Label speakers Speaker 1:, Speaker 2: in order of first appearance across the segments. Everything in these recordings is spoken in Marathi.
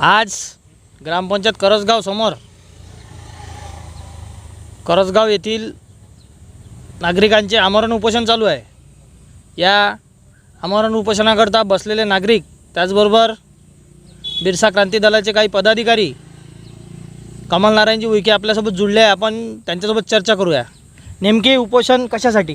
Speaker 1: आज ग्रामपंचायत करसगाव समोर करसगाव येथील नागरिकांचे आमरण उपोषण चालू आहे. या आमरण उपोषणाकरता बसलेले नागरिक त्याचबरोबर बिरसा क्रांती दलाचे काही पदाधिकारी कमल नारायणजी उईके आपल्यासोबत जुळले आहे. आपण त्यांच्यासोबत चर्चा करूया. नेमके उपोषण कशासाठी?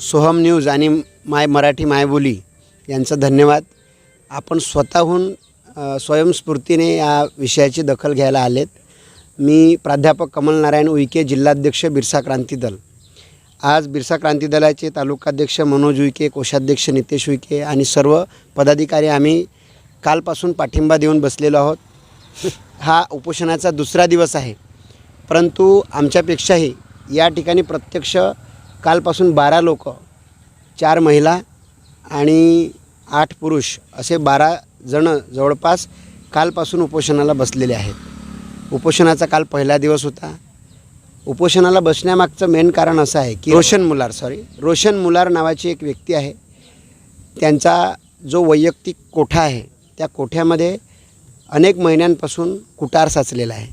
Speaker 2: सोहम न्यूज आणि माय मराठी मायबोली यांचं धन्यवाद. आपण स्वतःहून स्वयंस्फूर्तीने या विषयाची दखल घ्यायला आलेत. मी प्राध्यापक कमल नारायण उईके जिल्हाध्यक्ष बिरसा क्रांती दल. आज बिरसा क्रांती दलाचे तालुकाध्यक्ष मनोज उईके कोषाध्यक्ष नितेश उईके आणि सर्व पदाधिकारी आम्ही कालपासून पाठिंबा देऊन बसलेलो आहोत. हा उपोषणाचा दुसरा दिवस आहे. परंतु आमच्यापेक्षाही या ठिकाणी प्रत्यक्ष कालपासून बारा लोक चार महिला आणि आठ पुरुष असे बारा जणं जवळपास कालपासून उपोषणाला बसलेले आहेत. उपोषणाचा काल पहिला दिवस होता. उपोषणाला बसण्यामागचं मेन कारण असं आहे की रोशन मुलार सॉरी रोशन मुलार नावाची एक व्यक्ती आहे. त्यांचा जो वैयक्तिक कोठा आहे त्या कोठ्यामध्ये अनेक महिन्यांपासून कुटार साचलेला आहे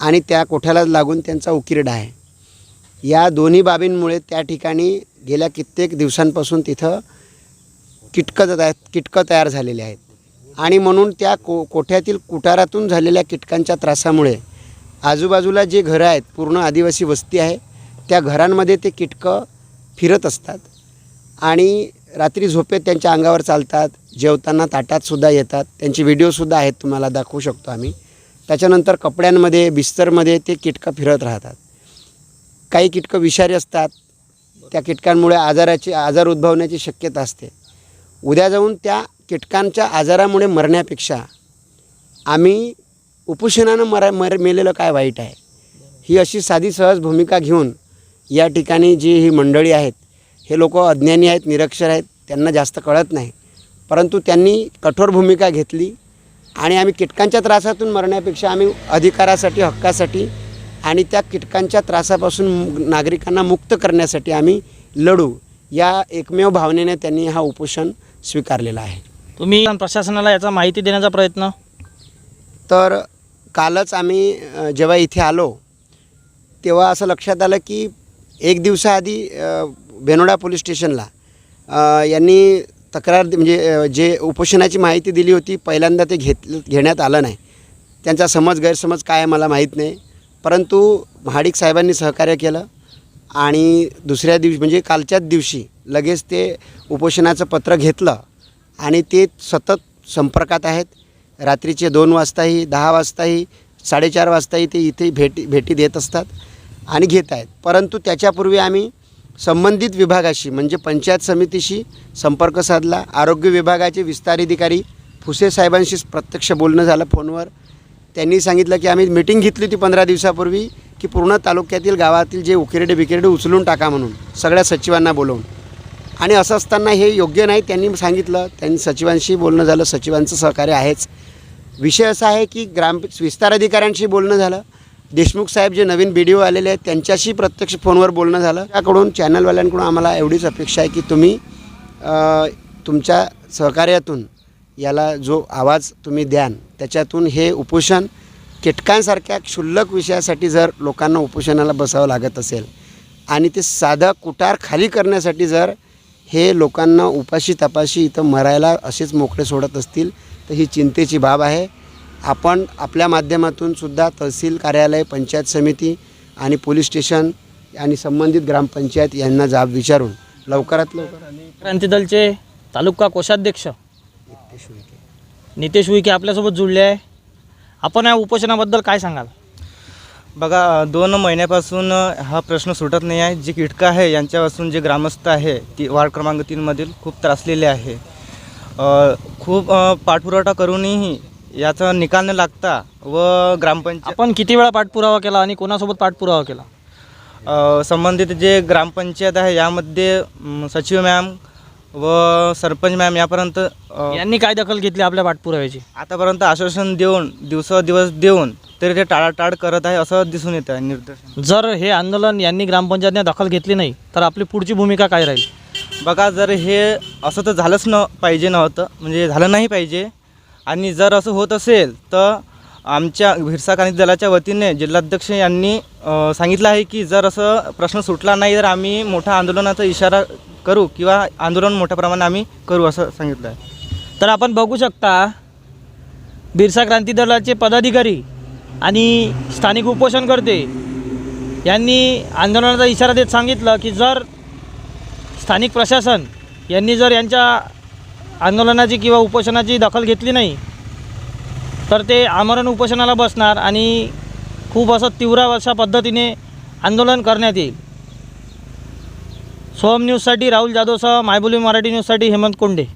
Speaker 2: आणि त्या कोठ्याला लागून त्यांचा उकिरडा आहे. या दोन्ही बाबींमुळे त्या ठिकाणी गेल्या कित्येक दिवसांपासून तिथं किटकं आहेत किटकं तयार झालेले आहेत. आणि म्हणून त्या को कोठ्यातील कुटारातून झालेल्या किटकांच्या त्रासामुळे आजूबाजूला जे घरं आहेत पूर्ण आदिवासी वस्ती आहे त्या घरांमध्ये ते किटकं फिरत असतात. आणि रात्री झोपेत त्यांच्या अंगावर चालतात जेवताना ताटातसुद्धा येतात. त्यांचे व्हिडिओसुद्धा आहेत तुम्हाला दाखवू शकतो आम्ही. त्याच्यानंतर कपड्यांमध्ये बिस्तरमध्ये ते किटकं फिरत राहतात. काही कीटकं विषारी असतात त्या कीटकांमुळे आजाराची आजार उद्भवण्याची शक्यता असते. उद्या जाऊन त्या कीटकांच्या आजारामुळे मरण्यापेक्षा आम्ही उपोषणानं मरा मर मेलेलं काय वाईट आहे? ही अशी साधी सहज भूमिका घेऊन या ठिकाणी जी ही मंडळी आहेत हे लोक अज्ञानी आहेत निरक्षर आहेत त्यांना जास्त कळत नाही. परंतु त्यांनी कठोर भूमिका घेतली आणि आम्ही कीटकांच्या त्रासातून मरण्यापेक्षा आम्ही अधिकारासाठी हक्कासाठी आणि त्या कीटकांच्या त्रासापासून नागरिकांना मुक्त करण्यासाठी आम्ही लढू या एकमेव भावनेने त्यांनी हा उपोषण स्वीकारलेला आहे.
Speaker 1: तुम्ही प्रशासनाला याचा माहिती देण्याचा प्रयत्न?
Speaker 2: तर कालच आम्ही जेव्हा इथे आलो तेव्हा असं लक्षात आलं की एक दिवसाआधी बेनोडा पोलीस स्टेशनला यांनी तक्रार म्हणजे जे उपोषणाची माहिती दिली होती पहिल्यांदा ते घेत घेण्यात आलं नाही. त्यांचा समज गैरसमज काय आहे मला माहीत नाही. परंतु महाडिक साहेबांनी सहकार्य केलं आणि दुसऱ्या दिवशी म्हणजे कालच्याच दिवशी लगेच ते उपोषणाचं पत्र घेतलं आणि ते सतत संपर्कात आहेत. रात्रीचे दोन वाजताही दहा वाजताही साडेचार वाजताही ते इथे भेटी भेटी देत असतात आणि घेत आहेत. परंतु त्याच्यापूर्वी आम्ही संबंधित विभागाशी म्हणजे पंचायत समितीशी संपर्क साधला. आरोग्य विभागाचे विस्तार अधिकारी फुसे साहेबांशी प्रत्यक्ष बोलणं झालं फोनवर. त्यांनी सांगितलं की आम्ही मिटिंग घेतली होती पंधरा दिवसापूर्वी की पूर्ण तालुक्यातील गावातील जे उकिरडे बिकिरडे उचलून टाका म्हणून सगळ्या सचिवांना बोलवून. आणि असं असताना हे योग्य नाही त्यांनी सांगितलं त्यांनी सचिवांशी बोलणं झालं सचिवांचं सहकार्य आहेच. विषय असा आहे की ग्राम विस्तार अधिकाऱ्यांशी बोलणं झालं. देशमुख साहेब जे नवीन बी डी ओ आलेले आहेत त्यांच्याशी प्रत्यक्ष फोनवर बोलणं झालं. त्याकडून चॅनलवाल्यांकडून आम्हाला एवढीच अपेक्षा आहे की तुम्ही तुमच्या सहकार्यातून याला जो आवाज तुम्ही द्यान त्याच्यातून हे उपोषण कीटकांसारख्या क्षुल्लक विषयासाठी जर लोकांना उपोषणाला बसावं लागत असेल आणि ते साधं कुटार खाली करण्यासाठी जर हे लोकांना उपाशी तपाशी इथं मरायला असेच मोकळे सोडत असतील तर ही चिंतेची बाब आहे. आपण आपल्या माध्यमातून सुद्धा तहसील कार्यालय पंचायत समिती आणि पोलीस स्टेशन आणि संबंधित ग्रामपंचायत यांना जाब विचारून लवकरात लवकर
Speaker 1: क्रांती दलचे तालुका कोषाध्यक्ष. नितेश उईके आपल्यासोबत जुळले आहे. आपण या उपोषणाबद्दल काय सांगाल?
Speaker 3: बघा दोन महिन्यापासून हा प्रश्न सुटत नाही आहे. जी कीटकं आहे यांच्यापासून जे ग्रामस्थ आहे ती वार्ड क्रमांक तीनमधील खूप त्रासलेले आहे. खूप पाठपुरावठा करूनही याचा निकाल न लागता व ग्रामपंचायत
Speaker 1: आपण किती वेळा पाठपुरावा केला आणि कोणासोबत पाठपुरावा केला?
Speaker 3: संबंधित जे ग्रामपंचायत आहे यामध्ये सचिव मॅम व सरपंच मॅम यापर्यंत अ,
Speaker 1: यांनी काय दखल घेतली आपल्या पाठपुराव्याची?
Speaker 3: आतापर्यंत आश्वासन देऊन दिवस देऊन तरी ते टाळाटाळ करत आहे असं दिसून येतं आहे निर्देशन.
Speaker 1: जर हे आंदोलन यांनी ग्रामपंचायतने दखल घेतली नाही तर आपली पुढची भूमिका काय राहील?
Speaker 3: बघा जर हे असं तर झालंच न पाहिजे नव्हतं म्हणजे झालं नाही पाहिजे. आणि जर असं होत असेल तर आमच्या भिरसा क्रांती दलाच्या वतीने जिल्हाध्यक्ष यांनी अ, सांगितलं आहे की जर असं प्रश्न सुटला नाही तर आम्ही मोठ्या आंदोलनाचा इशारा करू किंवा आंदोलन मोठ्या प्रमाणात आम्ही करू असं सांगितलं आहे.
Speaker 1: तर आपण बघू शकता बिरसा क्रांती दलाचे पदाधिकारी आणि स्थानिक उपोषणकर्ते यांनी आंदोलनाचा इशारा देत सांगितलं की जर स्थानिक प्रशासन यांनी जर यांच्या आंदोलनाची किंवा उपोषणाची दखल घेतली नाही तर ते आमरण उपोषणाला बसणार आणि खूप असं तीव्र अशा पद्धतीने आंदोलन करण्यात येईल. सोहम न्यूजसाठी राहुल जाधवसह मायबोली मराठी न्यूजसाठी हेमंत कोंडे.